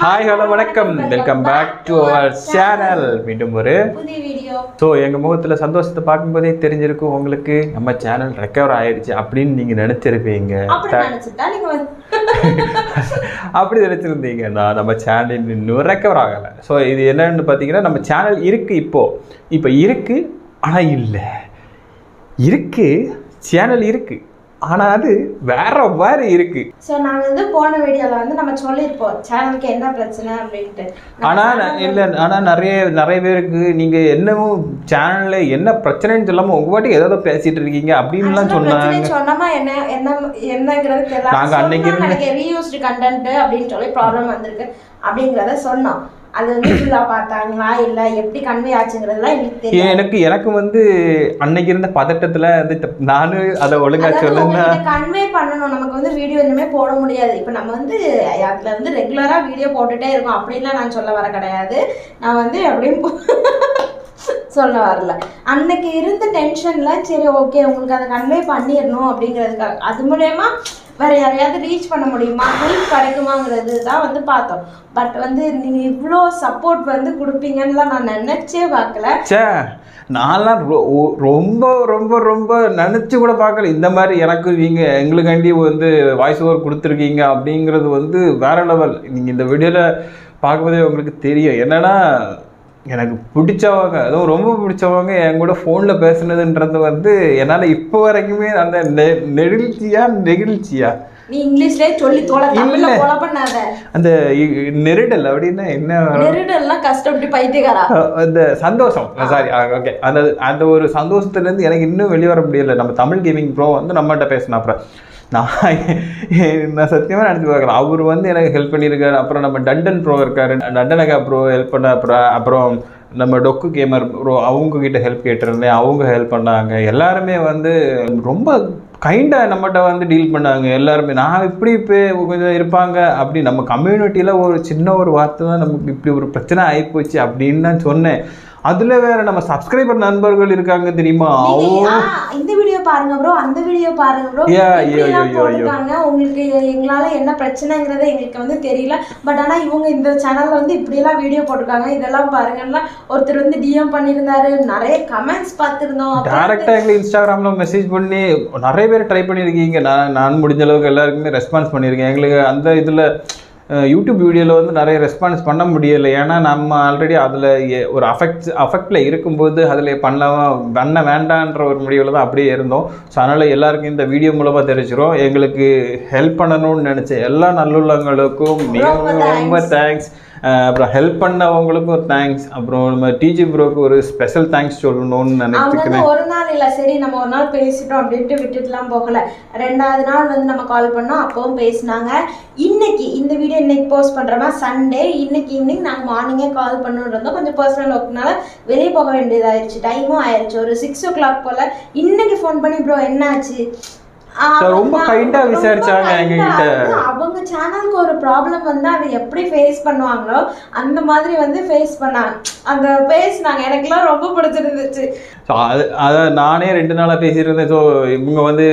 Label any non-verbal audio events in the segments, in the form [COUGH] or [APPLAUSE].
Hi hello வணக்கம். Welcome back to our channel மீண்டும் ஒரு ஸோ எங்கள் முகத்தில் சந்தோஷத்தை பார்க்கும்போதே தெரிஞ்சிருக்கும் உங்களுக்கு. நம்ம சேனல் ரெக்கவர் ஆயிடுச்சு அப்படின்னு நீங்கள் நினச்சிருப்பீங்க. அப்படி நினச்சிருந்தீங்கன்னா [LAUGHS] நம்ம சேனல் இன்னும் ரெக்கவர் ஆகலை. ஸோ இது என்னன்னு பார்த்தீங்கன்னா நம்ம சேனல் இருக்குது இப்போது இப்போ இருக்குது ஆனால் இல்லை. இருக்குது சேனல் இருக்குது ஆனால் அது வேற மாதிரி இருக்குது ஸோ நாங்க வந்து போன வீடியோல வந்து நம்ம சொல்லியிருப்போம் சேனலுக்கு என்ன பிரச்சனை அப்படின்ட்டு. ஆனால் channel இல்லை ஆனால் நிறைய நிறைய பேருக்கு நீங்கள் என்னமோ சேனலில் என்ன பிரச்சனைன்னு சொல்லாமல் உங்கள் பாட்டுக்கு ஏதாவது பேசிட்டு இருக்கீங்க அப்படின்லாம் சொன்னாங்க. சொன்னோமா என்ன என்ன என்னங்கிறது தெரியல. நாங்க அன்னைக்கு ரீயூஸ்டு கண்டென்ட் அப்படின்னு சொல்லி ப்ராப்ளம் வந்திருக்கு அப்படிங்கிறத சொன்னோம். அது ஃபுல்லா பார்த்தாங்களா? இல்ல எப்படி கன்வே ஆச்சுங்கிறதுலாம் எங்களுக்கு தெரியும் எனக்கு எனக்கு வந்து அன்னைக்கு இருந்த பதட்டத்தில் வந்து நானும் அதை ஒழுங்கா சொல்லுங்க கன்வே பண்ணணும். நமக்கு வந்து வீடியோ இனிமே போட முடியாது. இப்போ நம்ம வந்து அதுல வந்து ரெகுலரா வீடியோ போட்டுட்டே இருக்கோம். அப்படின்லாம் நான் சொல்ல வர கிடையாது. நான் வந்து அப்படியும் போ- [LAUGHS] சொல்ல வரல. அன்னைக்கு இருந்த டென்ஷன்ல சரி ஓகே உங்களுக்கு அதை கன்வே பண்ணிடணும் அப்படிங்கிறதுக்காக அது மூலயமா வேற யாரையாவது ரீச் பண்ண முடியுமா? ஹெல்ப் கிடைக்குமாங்கிறது தான் வந்து பார்த்தோம். பட் வந்து நீங்க இவ்வளோ சப்போர்ட் வந்து கொடுப்பீங்கன்னுலாம் நான் நினைச்சே பார்க்கல. ச்சே நான்லாம் ரொ- ஒ- ரொம்ப ரொம்ப ரொம்ப நினச்சி கூட பார்க்கல. இந்த மாதிரி எனக்கு நீங்கள் எங்களுக்காண்டி வந்து வாய்ஸ் ஓவர் கொடுத்துருக்கீங்க அப்படிங்கிறது வந்து வேற லெவல் நீங்கள் இந்த வீடியோவில் பார்க்கும்போதே உங்களுக்கு தெரியும். என்னன்னா எனக்கு பிடிச்சவங்க அதுவும் ரொம்ப பிடிச்சவங்க என் கூட ஃபோனில் பேசுனதுன்றது வந்து என்னால் இப்போ வரைக்குமே அந்த நெ நெகிழ்ச்சியா நெகிழ்ச்சியா? நீ இங்கிலீஷ்லயே சொல்லி தோலை தமிழ்ல பண்ணாத. அந்த நெருடல் அப்படின்னா என்ன? நெருடெல்லாம் கஷ்டப்பட்டு பைத்தியக்காரா? அஹ் அந்த சந்தோஷம். சாரி ஓகே அந்த அந்த ஒரு சந்தோஷத்துலேருந்து எனக்கு இன்னும் வெளியே வர முடியல. நம்ம தமிழ் கேமிங் ப்ரோ வந்து நம்மகிட்ட பேசினா அப்புறம் நான் நான் சத்தியமாக நினச்சி பார்க்குறேன் அவர் வந்து எனக்கு ஹெல்ப் பண்ணியிருக்காரு. அப்புறம் நம்ம டண்டன் ப்ரோ இருக்காரு. டண்டனகா ப்ரோ ஹெல்ப் பண்ண அப்புறம் அப்புறம் நம்ம டொக்கு கேமர் ப்ரோ அவங்க கிட்ட ஹெல்ப் கேட்டிருந்தேன். அவங்க ஹெல்ப் பண்ணாங்க. எல்லாருமே வந்து ரொம்ப கைண்டாக நம்மகிட்ட வந்து டீல் பண்ணாங்க. எல்லாருமே நான் இப்படி இப்போ கொஞ்சம் இருப்பாங்க அப்படி நம்ம கம்யூனிட்டியில் ஒரு சின்ன ஒரு வார்த்தை தான் நமக்கு இப்படி ஒரு பிரச்சனை ஆகிப்போச்சு அப்படின்னு தான் சொன்னேன். அதில் வேற நம்ம சப்ஸ்கிரைபர் நண்பர்கள் இருக்காங்க தெரியுமா? இந்த பாருங்க ப்ரோ அந்த வீடியோ பாருங்க ப்ரோ. போட்டுருக்காங்க. உங்களுக்கு எங்களால என்ன பிரச்சனைங்கிறது எங்களுக்கு வந்து தெரியல. பட் ஆனா இவங்க இந்த சேனல்ல வந்து இப்படி எல்லாம் வீடியோ போட்டிருக்காங்க. இதெல்லாம் பாருங்கன்னா ஒருத்தர் வந்து டிஎம் பண்ணியிருந்தாரு. நிறைய கமெண்ட்ஸ் பார்த்திருந்தோம். டேரெக்டாக எங்களுக்கு இன்ஸ்டாகிராமில் மெசேஜ் பண்ணி நிறைய பேர் ட்ரை பண்ணியிருக்கீங்க. நான் நான் முடிஞ்ச அளவுக்கு எல்லாருக்குமே ரெஸ்பான்ஸ் பண்ணியிருக்கேன். எங்களுக்கு அந்த இதில் யூடியூப் வீடியோவில் வந்து நிறைய ரெஸ்பான்ஸ் பண்ண முடியலை. ஏன்னா நம்ம ஆல்ரெடி அதில் ஒரு அஃபெக்ட் அஃபெக்டில் இருக்கும்போது அதில் பண்ணலாம் பண்ண வேண்டான்ற ஒரு முடிவில் தான் அப்படியே இருந்தோம். ஸோ அதனால் எல்லாருக்கும் இந்த வீடியோ மூலமாக தெரிஞ்சிடும் எங்களுக்கு ஹெல்ப் பண்ணணும்னு நினச்ச எல்லா நல்லுள்ளங்களுக்கும் மிக ரொம்ப ரொம்ப தேங்க்ஸ் அப்புறம் ஹெல்ப் பண்ணவங்களுக்கும் தேங்க்ஸ் அப்புறம் நம்ம டிஜி ப்ரோக்கு ஒரு ஸ்பெஷல் தேங்க்ஸ் சொல்லணும்னு நினைக்கிறேன் ஒரு நாள் இல்லை சரி நம்ம ஒரு நாள் பேசிட்டோம் அப்படின்ட்டு விட்டுட்டுலாம் போகல. ரெண்டாவது நாள் வந்து நம்ம கால் பண்ணோம் அப்பவும் பேசினாங்க. இன்னைக்கு இந்த வீடியோ இன்னைக்கு போஸ்ட் பண்றோமா? சண்டே இன்னைக்கு ஈவினிங் நாங்கள் மார்னிங்கே கால் பண்ணணும் கொஞ்சம் பர்சனல் ஒர்க்னால வெளியே போக வேண்டியதாயிருச்சு. டைமும் ஆயிருச்சு. ஒரு சிக்ஸ் ஓ கிளாக் போல இன்னைக்கு ஃபோன் பண்ணி ப்ரோ என்னாச்சு? ஆச்சு ரொம்ப ரொம்ப விசாரிச்சாங்க எங்ககிட்ட. அவங்க சேனலுக்கு ஒரு ப்ராப்ளம் வந்து அதை எப்படி ஃபேஸ் பண்ணுவாங்களோ அந்த மாதிரி வந்து ஃபேஸ் பண்ணாங்க. அந்த பேசினாங்க. எனக்குலாம் ரொம்ப பிடிச்சிருந்துச்சு. ஸோ அது அதை நானே ரெண்டு நாளாக பேசியிருந்தேன். ஸோ இவங்க வந்து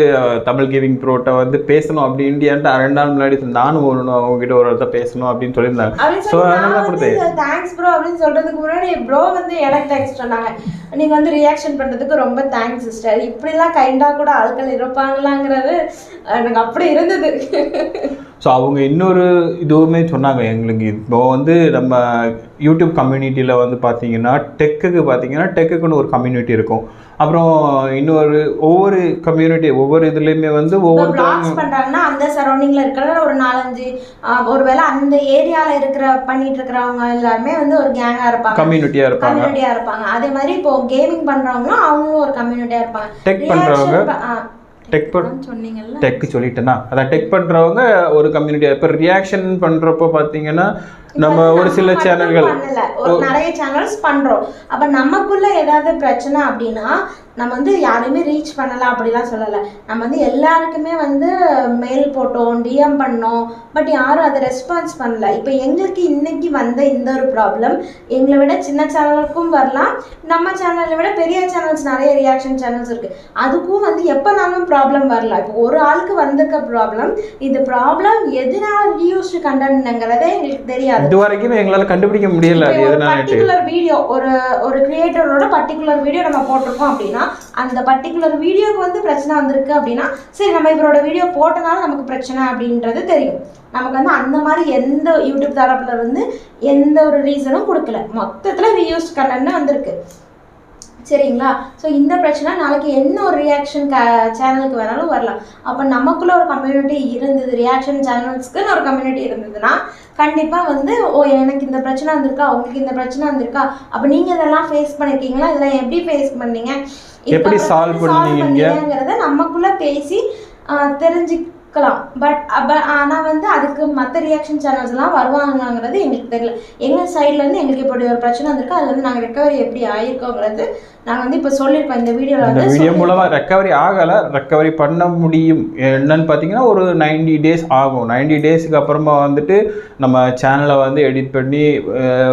தமிழ் கேவிங் ப்ரோட்ட வந்து பேசணும் அப்படின்ட்டு ரெண்டு நாள் முன்னாடி நானும் வரணும் அவங்ககிட்ட ஒரு இடத்த பேசணும் அப்படின்னு சொல்லியிருந்தாங்க. ஸோ அதனால கொடுத்தேன். தேங்க்ஸ் ப்ரோ அப்படின்னு சொல்றதுக்கு முன்னாடி ப்ரோ வந்து எனக்கு தேங்க்ஸ் சொன்னாங்க. நீங்க வந்து ரியாக்ஷன் பண்றதுக்கு ரொம்ப தேங்க்ஸ் சிஸ்டர் இப்படிலாம் கைண்டா கூட ஆட்கள் இருப்பாங்களாங்கிறது எனக்கு அப்படி இருந்தது. ஸோ அவங்க இன்னொரு இதுவுமே சொன்னாங்க எங்களுக்கு. இப்போ வந்து நம்ம யூடியூப் கம்யூனிட்டியில் வந்து பார்த்தீங்கன்னா டெக்குக்கு பார்த்தீங்கன்னா டெக்குக்குன்னு ஒரு கம்யூனிட்டி இருக்கும். அப்புறம் இன்னொரு ஒவ்வொரு கம்யூனிட்டி ஒவ்வொரு இதுலேயுமே வந்து ஒவ்வொருத்தவங்க பிளாக்ஸ் பண்றாங்கன்னா அந்த சரௌண்டிங்ல இருக்கிற ஒரு நாலஞ்சு ஒருவேளை அந்த ஏரியால இருக்கிற பண்ணிட்டு இருக்கிறவங்க எல்லாருமே வந்து ஒரு கேங்கா இருப்பாங்க. கம்யூனிட்டியாக இருப்பாங்க. கம்யூனிட்டியா இருப்பாங்க. அதே மாதிரி இப்போ கேமிங் பண்றவங்களும் அவங்களும் ஒரு கம்யூனிட்டியா இருப்பாங்க. டெக் பண்ணுறவங்க டெக் சொன்னீங்கல்ல. டெக் சொல்லிட்டேன்னா அதான் டெக் பண்ணுறவங்க ஒரு கம்யூனிட்டி இப்போ ரியாக்ஷன் பண்ணுறப்போ பார்த்தீங்கன்னா நம்ம ஒரு சில சேனல்கள் பண்ணல. ஒரு நிறைய சேனல்ஸ் பண்றோம். அப்ப நமக்குள்ள ஏதாவது பிரச்சனை அப்படின்னா நம்ம வந்து யாரையுமே ரீச் பண்ணல அப்படிலாம் சொல்லல. நம்ம வந்து எல்லாருக்குமே வந்து மெயில் போட்டோம் டிஎம் பண்ணோம் பட் யாரும் அதை ரெஸ்பான்ஸ் பண்ணல. இப்போ எங்களுக்கு இன்னைக்கு வந்த இந்த ஒரு ப்ராப்ளம் எங்களை விட சின்ன சேனலுக்கும் வரலாம். நம்ம சேனலை விட பெரிய சேனல்ஸ் நிறைய ரியாக்ஷன் சேனல்ஸ் இருக்கு. அதுக்கும் வந்து எப்போனாலும் ப்ராப்ளம் வரலாம். இப்போ ஒரு ஆளுக்கு வந்திருக்க ப்ராப்ளம் இந்த ப்ராப்ளம் எதனால் ரியூஸ்டு கண்டென்ட்ங்கிறதே எங்களுக்கு தெரியாது. இது வரைக்கும் எங்களால கண்டுபிடிக்க முடியல அது எதனாலட்டு வீடியோ ஒரு ஒரு கிரியேட்டரோட பர்டிகுலர் வீடியோ நம்ம போட்டிருக்கோம் அப்படின்னா அந்த பர்டிகுலர் வீடியோக்கு வந்து பிரச்சனை வந்திருக்கு அப்படின்னா சரி நம்ம இவரோட வீடியோ போட்டனால நமக்கு பிரச்சனை அப்படின்றது தெரியும். நமக்கு வந்து அந்த மாதிரி எந்த யூடியூப் தரப்புல இருந்து எந்த ஒரு ரீசனும் கொடுக்கல. மொத்தத்தில் ரீயூஸ் கண்டென்ட் வந்திருக்கு. சரிங்களா? ஸோ இந்த பிரச்சனை நாளைக்கு என்ன ஒரு ரியாக்ஷன் சேனலுக்கு வேணாலும் வரலாம். அப்போ நமக்குள்ள ஒரு கம்யூனிட்டி இருந்தது ரியாக்ஷன் சேனல்ஸ்க்குன்னு ஒரு கம்யூனிட்டி இருந்ததுன்னா கண்டிப்பாக வந்து ஓ எனக்கு இந்த பிரச்சனை வந்திருக்கா? உங்களுக்கு இந்த பிரச்சனை வந்திருக்கா? அப்போ நீங்கள் இதெல்லாம் ஃபேஸ் பண்ணியிருக்கீங்களா இதெல்லாம் எப்படி ஃபேஸ் பண்ணீங்க? எப்படி இதுக்கப்புறம் solve எப்படி பண்ணீங்க? பண்ணீங்கங்கிறத நமக்குள்ள பேசி ஆஹ், தெரிஞ்சுக்கலாம் பட் ஆனால் வந்து அதுக்கு மற்ற ரியாக்ஷன் சேனல்ஸ்லாம் வருவாங்கங்கிறது எங்களுக்கு தெரியல. எங்கள் சைட்லேருந்து எங்களுக்கு இப்படி ஒரு பிரச்சனை வந்திருக்கு. அதுல இருந்து நாங்கள் ரெக்கவரி எப்படி ஆயிருக்கோங்கிறது நாங்கள் வந்து இப்போ சொல்லியிருக்கோம் இந்த வீடியோவில் வந்து வீடியோ சொல்லி- மூலமா ரெக்கவரி ஆகலை. ரெக்கவரி பண்ண முடியும். என்னன்னு பார்த்தீங்கன்னா ஒரு 90 டேஸ் ஆகும். 90 டேஸ்க்கு அப்புறமா வந்துட்டு நம்ம சேனலை வந்து எடிட் பண்ணி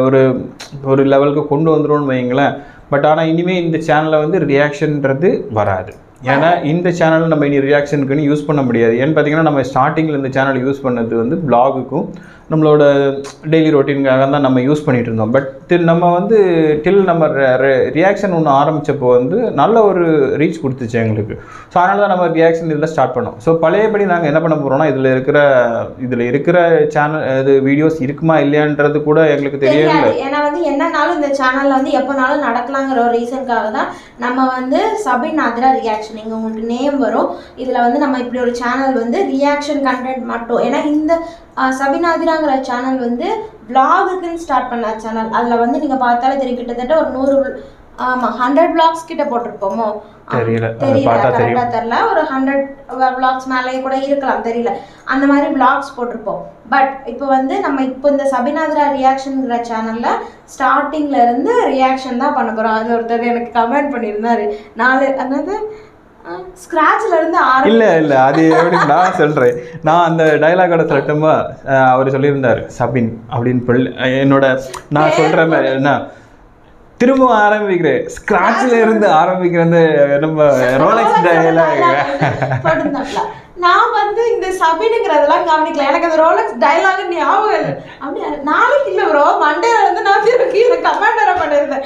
ஒரு ஒரு லெவலுக்கு கொண்டு வந்துரும்னு வைங்களேன் பட் ஆனால் இனிமேல் இந்த சேனலில் வந்து ரியாக்ஷன்ன்றது வராது. ஏன்னா இந்த சேனல் நம்ம இனி ரியாக்ஷனுக்குன்னு யூஸ் பண்ண முடியாது. ஏன்னு பார்த்தீங்கன்னா நம்ம ஸ்டார்டிங்கில் இந்த சேனல் யூஸ் பண்ணது வந்து பிளாகுக்கும் நம்மளோட டெய்லி ரொட்டீனுக்காக தான் நம்ம யூஸ் பண்ணிட்டு இருந்தோம் பட் டில் நம்ம வந்து டில் நம்ம ரியாக்ஷன் ஒன்று ஆரம்பித்தப்போ வந்து நல்ல ஒரு ரீச் கொடுத்துச்சு எங்களுக்கு. ஸோ அதனால தான் நம்ம ரியாக்ஷன் இதில் ஸ்டார்ட் பண்ணோம். ஸோ பழையபடி நாங்கள் என்ன பண்ண போகிறோம்னா இதில் இருக்கிற இதில் இருக்கிற சேனல் இது வீடியோஸ் இருக்குமா இல்லையான்றது கூட எங்களுக்கு தெரியல ஏன்னா வந்து என்னனாலும் இந்த சேனல்ல வந்து எப்போனாலும் நடக்கலாங்கிற ஒரு ரீசனுக்காக தான் நம்ம வந்து சபின் ஆத்ரா ரியாக்ஷன் இங்கே உங்களுக்கு நேம் வரும். இதில் வந்து நம்ம இப்படி ஒரு சேனல் வந்து ரியாக்ஷன் கண்டென்ட் மட்டும். ஏன்னா இந்த அஹ், சபினாதிராங்கிற சேனல் வந்து vlog-க்குன்னு ஸ்டார்ட் பண்ண சேனல் அதில் வந்து நீங்கள் பார்த்தாலே தெரியும். கிட்டத்தட்ட ஒரு நூறு ஆமாம் ஹண்ட்ரட் vlogs கிட்ட போட்டிருப்போமோ? தெரியல. கரெக்டாக தெரில ஒரு ஹண்ட்ரட் vlogs மேலேயே கூட இருக்கலாம். தெரியல. அந்த மாதிரி vlogs போட்டிருப்போம். பட் இப்போ வந்து நம்ம இப்போ இந்த சபினாதிரா ரியாக்ஷனுங்கிற சேனல்ல ஸ்டார்டிங்ல இருந்து ரியாக்ஷன் தான் பண்ண போறோம். அது ஒருத்தர் எனக்கு கமெண்ட் பண்ணியிருந்தாரு. நாலு அதாவது இல்ல இல்ல அது எப்படி நான் சொல்றேன். நான் அந்த டைலாகோட சொல்லட்டுமா? அவர் சொல்லியிருந்தாரு சபின் அப்படின்னு சொல்லி. என்னோட நான் சொல்ற மாதிரி என்ன? திரும்ப ஆரம்பிக்கிறேன். ஸ்கிராட்ச்ல இருந்து ஆரம்பிக்கிற நம்ம ரோலக்ஸ் டைலாக். நான் வந்து இந்த சபினுங்கிறதெல்லாம் கவனிக்கல. எனக்கு அந்த ரோலக்ஸ் டைலாக் ஞாபகம் இல்லை. அப்படி நாளைக்கு இல்ல ப்ரோ மண்டேல இருந்து நான் திருப்பி இந்த கமெண்ட் வர பண்ணிருந்தேன்.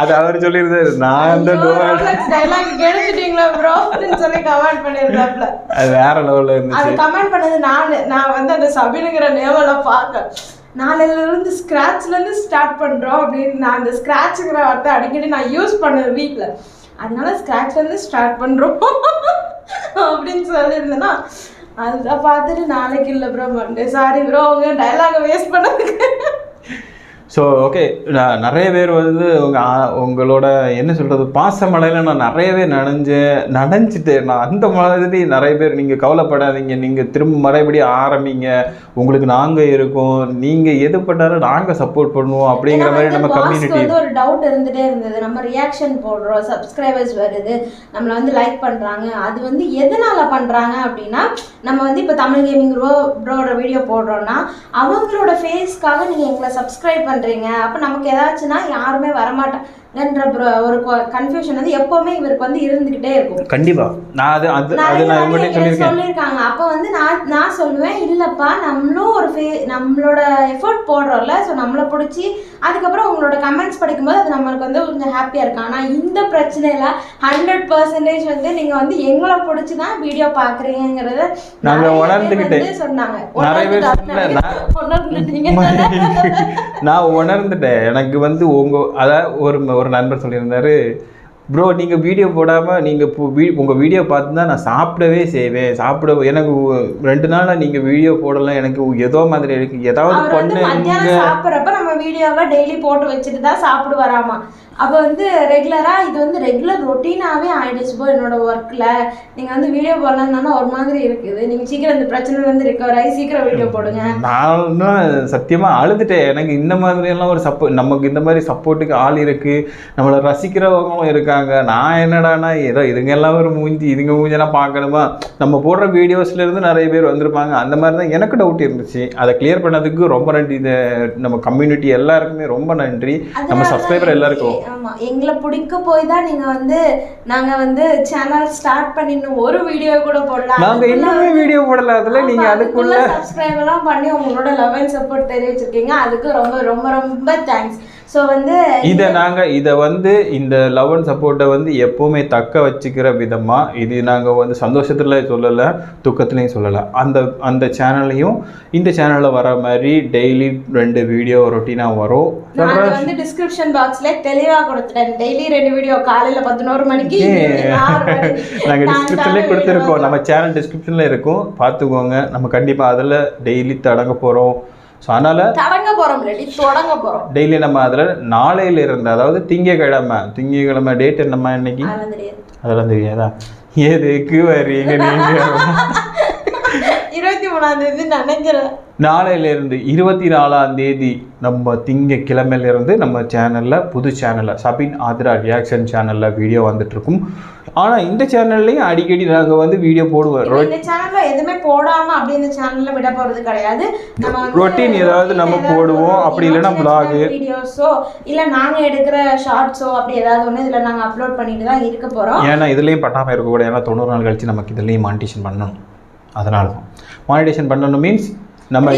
அது அவர் சொல்லியிருந்தாரு. நான் அந்த ரோலக்ஸ் டைலாக் கேட்டுட்டீங்களா ப்ரோ அப்படின்னு சொல்லி கமெண்ட் பண்ணிருந்தாப்ல அது வேற லெவல்ல இருந்துச்சு. அது கமெண்ட் பண்ணது நானு. நான் வந்து அந்த சபினுங்கிற நேவெல்லாம் பார்க்க நாளையில இருந்து ஸ்கிராட்ச்ல இருந்து ஸ்டார்ட் பண்றோம் அப்படின்னு நான் அந்த ஸ்கிராட்ச்ங்கிற வார்த்தை அடிக்கடி நான் யூஸ் பண்ணுவேன் வீட்ல. அதனால ஸ்க்ராட்ச்லேருந்து ஸ்டார்ட் பண்ணுறோம் அப்படின்னு சொல்லியிருந்தேன்னா அதை பார்த்துட்டு நாளைக்கு இல்லை ப்ரோ மண்டே சாரி ப்ரோ அவங்க டைலாகை வேஸ்ட் பண்ணதுக்கு. ஸோ ஓகே நிறைய பேர் வந்து உங்க ஆ- உங்களோட என்ன சொல்றது பாச மழையில நான் நிறையவே நனைஞ்சேன் நனைஞ்சிட்டேன் நான் அந்த மாதிரி நிறைய பேர் நீங்க கவலைப்படாதீங்க நீங்க திரும்ப மறுபடி ஆரம்பிங்க. உங்களுக்கு நாங்க இருக்கோம் நீங்க எது பண்ணாலும் நாங்க சப்போர்ட் பண்ணுவோம் அப்படிங்கிற மாதிரி நம்ம கம்யூனிட்டி ஒரு டவுட் இருந்துட்டே இருந்தது. நம்ம ரியாக்ஷன் போடுறோம் சப்ஸ்கிரைபர்ஸ் வருது நம்மள வந்து லைக் பண்றாங்க. அது வந்து எதனால பண்றாங்க அப்படின்னா நம்ம வந்து இப்போ தமிழ் கேமிங் ப்ரோ ப்ரோட வீடியோ போடுறோம்னா அவங்களோட ஃபேஸ்க்காக நீங்க எங்களை சப்ஸ்கிரைப் பண்றீங்க? அப்போ நமக்கு ஏதாச்சுன்னா யாருமே வரமாட்டேன் ஒரு கன்ஃபியூஷன் வந்து எப்பவுமே இவருக்கு வந்து இருந்துகிட்டே இருக்கும். கண்டிப்பா. நான் அது அது அது நிறைய நான் வாட்டி இவங்கள்ட்ட எனக்கு சொல்லியிருக்கேன். சொல்லியிருக்காங்க. அப்போ வந்து நான் நான் சொல்லுவேன் இல்லைப்பா நம்மளும் ஒரு ஃபே நம்மளோட எஃபோர்ட் போடுறோம்ல ஸோ நம்மளை பிடிச்சி அதுக்கப்புறம் உங்களோட கமெண்ட்ஸ் படிக்கும்போது அது நம்மளுக்கு வந்து கொஞ்சம் ஹாப்பியாக இருக்கும். ஆனால் இந்த பிரச்சனையில ஹண்ட்ரட் பர்சன்டேஜ் வந்து நீங்கள் வந்து எங்களை பிடிச்சி தான் வீடியோ பார்க்குறீங்கிறத நாங்க உணர்ந்துக்கிட்டேன். சொன்னாங்க. நிறைய பேர் [LAUGHS] நான் உணர்ந்துட்டேன். எனக்கு வந்து உங்க அதாவது ஒரு ஒரு நண்பர் சொல்லியிருந்தாரு ப்ரோ நீங்கள் வீடியோ போடாமல் நீங்கள் இப்போ வீ உங்கள் வீடியோ பார்த்து தான் நான் சாப்பிடவே செய்வேன். சாப்பிட எனக்கு ரெண்டு நாளாக நீங்கள் வீடியோ போடலாம் எனக்கு ஏதோ மாதிரி இருக்கு. ஏதாவது மத்தியானம் சாப்பிட்றப்ப நம்ம வீடியோவை டெய்லி போட்டு வச்சுட்டு தான் சாப்பிடுவாராமா. அப்போ வந்து ரெகுலராக இது வந்து ரெகுலர் ரொட்டீனாகவே ஆயிடுச்சு போ என்னோட ஒர்க்கில் நீங்கள் வந்து வீடியோ போடலன்னா ஒரு மாதிரி இருக்குது. நீங்கள் சீக்கிரம் இந்த பிரச்சனைலேருந்து ரிகவர் ஆகி சீக்கிரம் வீடியோ போடுங்க. நான் இன்னும் சத்தியமாக அழுதுட்டேன். எனக்கு இந்த மாதிரியெல்லாம் ஒரு சப்போர்ட் நமக்கு இந்த மாதிரி சப்போர்ட்டுக்கு ஆள் இருக்கு. நம்மளை ரசிக்கிறவங்களும் இருக்காங்க. நான் என்னடானா ஏதோ இதுங்க எல்லாம் ஒரு மூஞ்சி இதுங்க மூஞ்செல்லாம் பார்க்கணுமா? நம்ம போடுற வீடியோஸ்ல இருந்து நிறைய பேர் வந்திருப்பாங்க. அந்த மாதிரி தான் எனக்கு டவுட் இருந்துச்சு. அதை கிளியர் பண்ணதுக்கு ரொம்ப நன்றி. இந்த நம்ம கம்யூனிட்டி எல்லாருக்குமே ரொம்ப நன்றி. நம்ம சப்ஸ்கிரைபர் எல்லாருக்கும். ஆமா. எங்களை பிடிக்க போய் தான் நீங்க வந்து நாங்க வந்து சேனல் ஸ்டார்ட் பண்ணி இன்னும் ஒரு வீடியோ கூட போடலாம் நாங்க இன்னுமே வீடியோ போடல. அதுல நீங்க அதுக்குள்ள சப்ஸ்கிரைப் எல்லாம் பண்ணி உங்களோட லவ் அண்ட் சப்போர்ட் தெரிவிச்சிருக்கீங்க. அதுக்கு ரொம்ப ரொம்ப ரொம்ப தேங்க்ஸ் ஸோ வந்து இதை நாங்க இதை வந்து இந்த லவ் அண்ட் சப்போர்ட்டை வந்து எப்பவுமே தக்க வச்சுக்கிற விதமா இது நாங்க வந்து சந்தோஷத்துல சொல்லல துக்கத்துலையும் சொல்லல. அந்த அந்த சேனல்லையும் இந்த சேனல்ல வர மாதிரி டெய்லி ரெண்டு வீடியோ ரொட்டீனா வரும். வந்து டிஸ்கிரிப்ஷன் பாக்ஸ்ல தெளிவா கொடுத்துட்டேன். டெய்லி ரெண்டு வீடியோ காலையில பதினோரு மணிக்கு. [LAUGHS] நாங்கள் டிஸ்கிரிப்ஷன்லேயே கொடுத்துருக்கோம். நம்ம சேனல் டிஸ்கிரிப்ஷனில் இருக்கும். பார்த்துக்கோங்க. நம்ம கண்டிப்பாக அதில் டெய்லி தொடங்க போகிறோம் ஸோ அதனால் தொடங்க இல்லாட்டி தொடங்க போறோம். டெய்லி நம்ம அதில் நாளையில இருந்து அதாவது திங்கக்கிழமை திங்கக்கிழமை டேட் என்னம்மா இன்னைக்கு? அதெல்லாம் தெரியாது எதுக்கு வரீங்க நீங்கள் இருபத்தி மூணாம் தேதி நினைக்கிறேன். நாளையில இருந்து இருபத்தி நாலாம் தேதி நம்ம திங்கக்கிழமையில இருந்து நம்ம சேனல்ல புது சேனல்ல சபின் ஆத்ரா ரியாக்ஷன் சேனல்ல வீடியோ வந்துட்டு இருக்கும் ஆனா இந்த சேனல்லையும் அடிக்கடி நாங்க வந்து வீடியோ போடுவோம். இந்த சேனல்ல எதுவுமே போடாம அப்படி இந்த சேனல்ல விட போறது கிடையாது. நம்ம Routine ஏதாவது நம்ம போடுவோம், அப்படி இல்லைன்னா vlog. வீடியோஸோ இல்ல நாங்க எடுக்கிற ஷார்ட்ஸோ அப்படி ஏதாவது ஒண்ணு இதுல நாங்க அப்லோட் பண்ணிட்டு தான் இருக்க போறோம். ஏன்னா இதுலேயும் பண்ணாமல் இருக்கக்கூடாது. ஏன்னா தொண்ணூறு நாள் கழிச்சு நமக்கு இதுலேயும் மானிட்டேஷன் பண்ணணும். அதனால தான் மானிட்டேஷன் பண்ணணும் மீன்ஸ் நம்ம.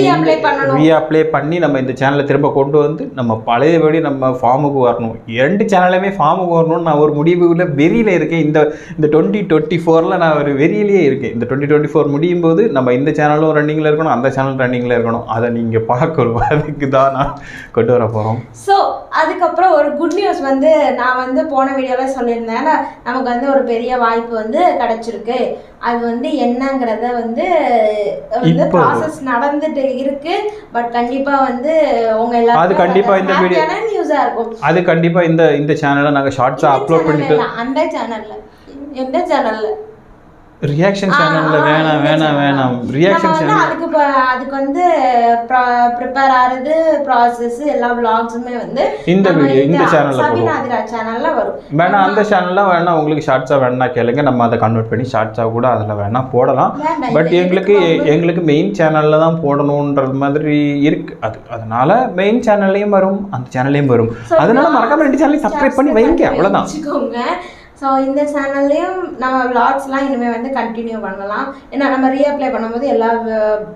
ரீஅப்ளை பண்ணி நம்ம இந்த சேனலை திரும்ப கொண்டு வந்து நம்ம பழையபடி நம்ம ஃபார்முக்கு வரணும். ரெண்டு சேனலுமே ஃபார்முக்கு வரணும்னு நான் ஒரு முடிவுல வெறியில் இருக்கேன். இந்த இந்த டுவெண்ட்டி டுவெண்ட்டி ஃபோரில் நான் ஒரு வெறியிலேயே இருக்கேன். இந்த டுவெண்ட்டி டுவெண்ட்டி ஃபோர் முடியும் போது நம்ம இந்த சேனலும் ரன்னிங்கில் இருக்கணும் அந்த சேனல் ரன்னிங்கில் இருக்கணும். அதை நீங்கள் பார்க்கணும். [LAUGHS] அதுக்கு தான் நான் கொண்டு வர போகிறோம் ஸோ அதுக்கப்புறம் ஒரு குட் நியூஸ் வந்து நான் வந்து போன வீடியோவில் சொல்லியிருந்தேன். நமக்கு வந்து ஒரு பெரிய வாய்ப்பு வந்து கிடைச்சிருக்கு. அது வந்து என்னங்கிறத வந்து வந்து. ப்ராசஸ் நடந்துட்டு இருக்கு. பட் கண்டிப்பா வந்து உங்க அது எல்லாரும் கண்டிப்பா இந்த video- நியூஸா இருக்கும். அது கண்டிப்பாக இந்த இந்த சேனலை நாங்கள் ஷார்ட்ஸாக அப்லோட் பண்ணிட்டு அந்த சேனல்ல எந்த சேனல்ல ரியாக்ஷன் சேனலில் வேணாம் வேணாம் வேணாம். ரியாக்ஷன் சேனல் அதுக்கு அதுக்கு வந்து ப்ரிப்பேர் ஆகுறது ப்ராசஸ் எல்லா vlogsமே வந்து இந்த வீடியோ இந்த சேனலில் போடுவோம் சபினாதிரா சேனல்ல வரும். வேணா அந்த சேனல்லாம் வேணா உங்களுக்கு ஷார்ட்ஸாக வேணா கேளுங்க. நம்ம அதை கன்வெர்ட் பண்ணி ஷார்ட்ஸாக கூட அதில் வேணா போடலாம். பட் எங்களுக்கு எங்களுக்கு மெயின் சேனலில் தான் போடணுன்றது மாதிரி இருக்கு. அது அதனால மெயின் சேனல்லையும் வரும் அந்த சேனல்லையும் வரும். அதனால மறக்காம ரெண்டு சேனலையும் சப்ஸ்கிரைப் பண்ணி வைங்க. வச்சுக்கோங்க. ஸோ இந்த சேனல்லையும் நம்ம விளாக்ஸ்லாம் இனிமேல் வந்து கண்டினியூ பண்ணலாம். ஏன்னா நம்ம ரீஅப்ளை பண்ணும்போது எல்லா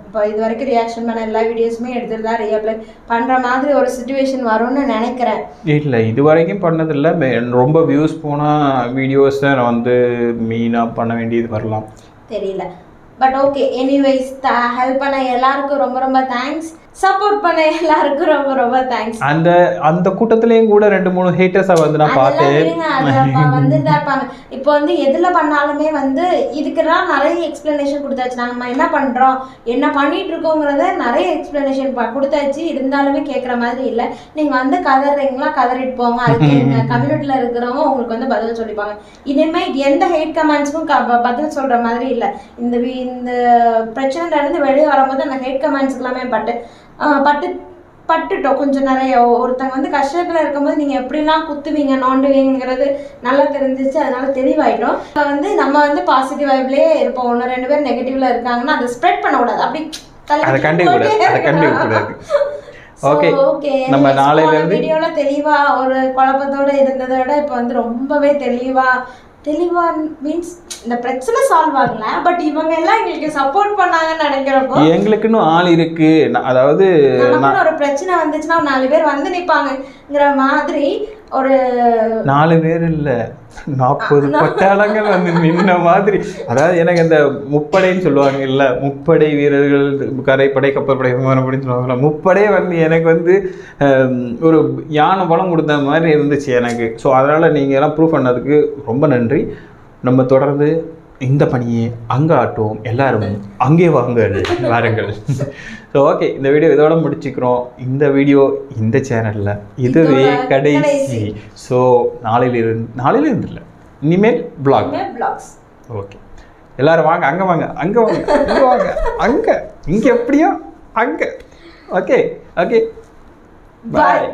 இப்போ இது வரைக்கும் ரியாக்ஷன் பண்ண எல்லா வீடியோஸுமே எடுத்துட்டு தான் ரீஅப்ளை பண்ணுற மாதிரி ஒரு சுச்சுவேஷன் வரும்னு நினைக்கிறேன். இல்லை இது வரைக்கும் பண்ணதில்லை. ரொம்ப வியூஸ் போன வீடியோஸ் தான் நான் வந்து மெயினாக பண்ண வேண்டியது வரலாம். தெரியல. பட் ஓகே எனிவைஸ் ஹெல்ப் பண்ண எல்லாருக்கும் ரொம்ப ரொம்ப தேங்க்ஸ் சப்போர்ட் பண்ண எல்லாருக்கும் ரொம்ப ரொம்ப தேங்க்ஸ் அந்த அந்த கூட்டத்துலேயும் கூட ரெண்டு மூணு ஹேட்டர்ஸை வந்து நான் பார்த்தேன். தான் இருப்பாங்க. இப்போ வந்து எதுல பண்ணாலுமே வந்து இதுக்கெல்லாம் நிறைய எக்ஸ்பிளனேஷன் கொடுத்தாச்சு. நம்ம என்ன பண்றோம்? என்ன பண்ணிட்டு இருக்கோங்கிறத நிறைய எக்ஸ்பிளனேஷன் கொடுத்தாச்சு. இருந்தாலுமே கேட்குற மாதிரி இல்லை. நீங்க வந்து கதறீங்களா? கதறிட்டு போங்க. அதுக்கு கம்யூனிட்டியில் [LAUGHS] இருக்கிறவங்க உங்களுக்கு வந்து பதில் சொல்லிப்பாங்க. இனிமே எந்த ஹெய்ட் கமெண்ட்ஸ்க்கும் பதில் சொல்ற மாதிரி இல்லை. இந்த இந்த பிரச்சனைல இருந்து வெளியே வரும்போது அந்த ஹெய்ட் கமெண்ட்ஸ் எல்லாமே பட்டு பட்டு பட்டுட்டோம். கொஞ்சம் நிறைய. ஒருத்தங்க வந்து கஷ்டத்துல இருக்கும்போது நீங்க எப்படிலாம் குத்துவீங்க நோண்டுவீங்கிறது நல்லா தெரிஞ்சிச்சு. அதனால தெளிவாயிட்டோம். இப்ப வந்து நம்ம வந்து பாசிட்டிவ் வைப்லயே இருப்போம். ஒன்று ரெண்டு பேர் நெகட்டிவ்ல இருக்காங்கன்னா அதை ஸ்ப்ரெட் பண்ணக்கூடாது. அப்படி. ஓகே நம்ம நாளையில இருந்து- வீடியோல தெளிவா ஒரு குழப்பத்தோட இருந்ததை விட இப்போ வந்து ரொம்பவே தெளிவா தெளிவா மீன்ஸ் இந்த பிரச்சனை சால்வ் ஆகல பட் இவங்க எல்லாம் எங்களுக்கு சப்போர்ட் பண்ணாங்கன்னு நினைக்கிறப்போ எங்களுக்குன்னு ஆள் இருக்கு. அதாவது ஒரு பிரச்சனை வந்துச்சுன்னா நாலு பேர் வந்து நிப்பாங்கங்கிற மாதிரி ஒரு நாலு பேர் இல்ல. நாற்பது பட்டாளங்கள் வந்து நின்ன மாதிரி. அதாவது எனக்கு இந்த முப்படைன்னு சொல்லுவாங்க இல்ல முப்படை வீரர்கள் கரைப்படை கப்பற்படை விமானப்படைன்னு சொல்லுவாங்கல்ல முப்படை வந்து எனக்கு வந்து ஒரு யானை பலம் கொடுத்த மாதிரி இருந்துச்சு எனக்கு. ஸோ அதனால நீங்க எல்லாம் ப்ரூவ் பண்ணதுக்கு ரொம்ப நன்றி. நம்ம தொடர்ந்து இந்த பணியை அங்கே ஆட்டுவோம் எல்லாரும் அங்கே வாங்க. வாருங்கள். ஸோ ஓகே இந்த வீடியோ இதோட முடிச்சுக்கிறோம். இந்த வீடியோ இந்த சேனலில் இதுவே கடைசி. ஸோ நாளையிலிருந்து நாளையிலிருந்து இல்லை இனிமேல் பிளாக் பிளாக்ஸ் ஓகே எல்லாரும் வாங்க அங்கே வாங்க அங்கே வாங்க இங்கே வாங்க அங்கே. இங்கே எப்படியோ அங்கே. Okay okay bye